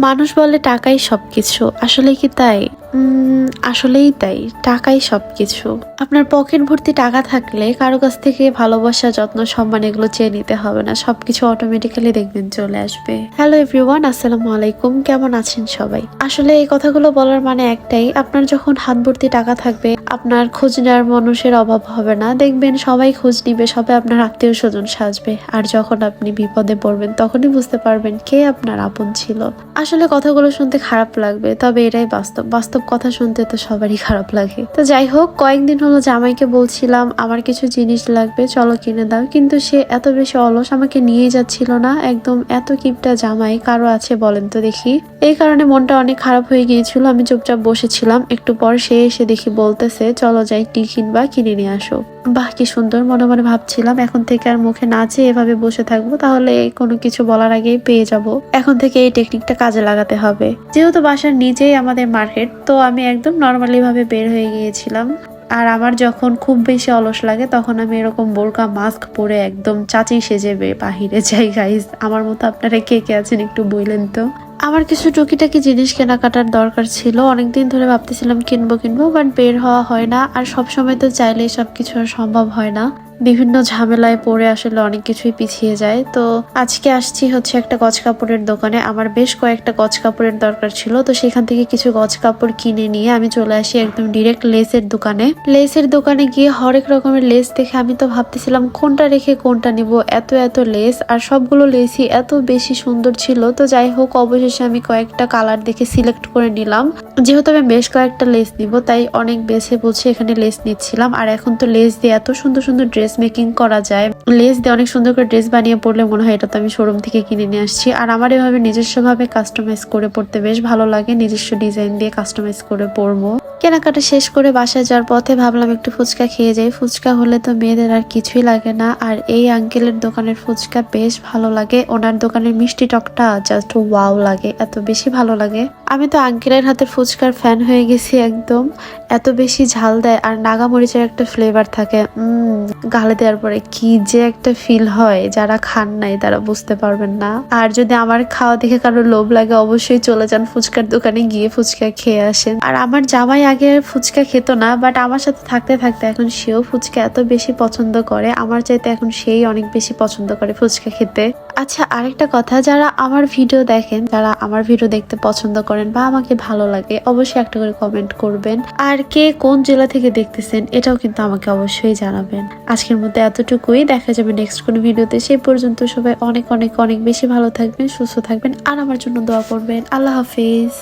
মানুষ বলে টাকাই সব কিছু আসলে কি তাই? আসলেই তাই, টাকাই সবকিছু। আপনার পকেট ভর্তি টাকা থাকলে কারও কাছ থেকে ভালোবাসা, যত্ন, সম্মান এগুলো চেয়ে নিতে হবে না, সবকিছু অটোমেটিক্যালি দেখবেন চলে আসবে। হ্যালো এভরিওয়ান আসসালামু আলাইকুম, কেমন আছেন সবাই? আসলে এই কথাগুলো বলার মানে একটাই, আপনার যখন হাত ভর্তি টাকা থাকবে, আপনার খোঁজ নেওয়ার মানুষের অভাব হবে না। দেখবেন সবাই খোঁজ নিবে, সবাই আপনার আত্মীয় স্বজন সাজবে। আর যখন আপনি বিপদে পড়বেন, তখনই বুঝতে পারবেন কে আপনার আপন ছিল। আসলে কথাগুলো শুনতে খারাপ লাগবে, তবে এটাই বাস্তব। বাস্তব কথা শুনতে তো সবারই খারাপ লাগে। তো যাই হোক, কয়েকদিন হলো জামাইকে বলছিলাম, আমার কিছু জিনিস লাগবে, চলো কিনে দাও। কিন্তু সে এত বেশি অলস আমাকে নিয়ে যাচ্ছিল না। একদম এত কিপটা জামাই, কারও আছে বলেন তো দেখি। এই কারণে মনটা অনেক খারাপ হয়ে গিয়েছিল, আমি চুপচাপ বসেছিলাম। একটু পর সে এসে দেখি বলতেছে, চলো যাই, টি কিনবা, কিনে নিয়ে আসো। বাহ, কি সুন্দর মনে মনে ভাবছিলাম। এখন থেকে আর মুখে নাচে এভাবে বসে থাকব, তাহলে কোনো কিছু বলার আগেই পেয়ে যাব। এখন থেকে এই টেকনিকটা কাজে লাগাতে হবে। যেহেতু বাসার নিজেই আমাদের মার্কেট তো আমি একদম নর্মালি ভাবে বের হয়ে গিয়েছিলাম। আর আমার যখন খুব বেশি অলস লাগে, তখন আমি এরকম বোরকা মাস্ক পরে একদম চাচি সেজে বাহিরে। যাই গাইজ আমার মতো আপনারা কে কে আছেন একটু বললেন তো? আমার কিছু টুকিটাকি জিনিস কেনাকাটার দরকার ছিল। অনেকদিন ধরে ভাবতেছিলাম কিনবো কিনবো বাট বের হওয়া হয় না। আর সব সময় তো চাইলে সব কিছু সম্ভব হয় না। বিভিন্ন ঝামেলায় পড়ে আসলে অনেক কিছুই পিছিয়ে যায়। তো আজকে আসছি হচ্ছে একটা গছ কাপড়ের দোকানে। আমার বেশ কয়েকটা গজ কাপড়ের দরকার ছিল। তো সেখান থেকে কিছু গজ কাপড় কিনে নিয়ে আমি চলে আসি একদম ডিরেক্ট লেসের দোকানে। লেসের দোকানে গিয়ে হরেক রকমের লেস দেখে আমি তো ভাবতেছিলাম, কোনটা রেখে কোনটা নিব? এত এত লেস আর সবগুলো লেসই এত বেশি সুন্দর ছিল। তো যাই হোক, অবশেষে আমি কয়েকটা কালার দেখে সিলেক্ট করে নিলাম। যেহেতু আমি বেশ কয়েকটা লেস নিব, তাই অনেক বেছে বুঝে এখানে লেস নিচ্ছিলাম। আর এখন তো লেস দিয়ে এত সুন্দর সুন্দর ড্রেস মেকিং করা যায়। লেস দিয়ে অনেক সুন্দর করে ড্রেস বানিয়ে পড়লে মনে হয় এটা তো আমি শোরুম থেকে কিনে নিয়ে আসছি। আর আমার এভাবে নিজস্বভাবে কাস্টমাইজ করে পড়তে বেশ ভালো লাগে। নিজস্ব ডিজাইন দিয়ে কাস্টমাইজ করে পরবো। কেনাকাটা শেষ করে বাসায় যাওয়ার পথে ভাবলাম একটু ফুচকা খেয়ে যাই। ফুচকা হলে তো মেয়েদের আর কিছুই লাগে না। আর এই আঙ্কেলের দোকানের ফুচকা বেশ ভালো লাগে। ওনার দোকানের মিষ্টি টকটা জাস্ট ওয়াও লাগে। এত বেশি ভালো লাগে। আমি তো আঙ্কেলের হাতের ফুচকার ফ্যান হয়ে গেছি একদম। এত বেশি ঝাল দেয়। আর নাগা মরিচের একটা ফ্লেভার থাকে। গালে দেওয়ার পরে কি যে একটা ফিল হয়, যারা খান নাই তারা বুঝতে পারবেন না। আর যদি আমার খাওয়া দেখে কারও লোভ লাগে, অবশ্যই চলে যান ফুচকার দোকানে, গিয়ে ফুচকা খেয়ে আসেন। আর আমার জামাই আগে ফুচকা খেত না বাট আমার সাথে থাকতে থাকতে এখন সেও ফুচকা এত বেশি পছন্দ করে, আমার চাইতে এখন সেই অনেক বেশি পছন্দ করে ফুচকা খেতে। আচ্ছা আরেকটা কথা, যারা আমার ভিডিও দেখেন, যারা আমার ভিডিও দেখতে পছন্দ করেন বা আমাকে ভালো লাগে, অবশ্যই একটা করে কমেন্ট করবেন। আর কে কোন জেলা থেকে দেখতেছেন, এটাও কিন্তু আমাকে অবশ্যই জানাবেন। আজকের মধ্যে এতটুকুই, দেখা যাবে নেক্সট কোনো ভিডিওতে। সেই পর্যন্ত সবাই অনেক অনেক অনেক বেশি ভালো থাকবেন, সুস্থ থাকবেন, আর আমার জন্য দোয়া করবেন। আল্লাহ হাফিজ।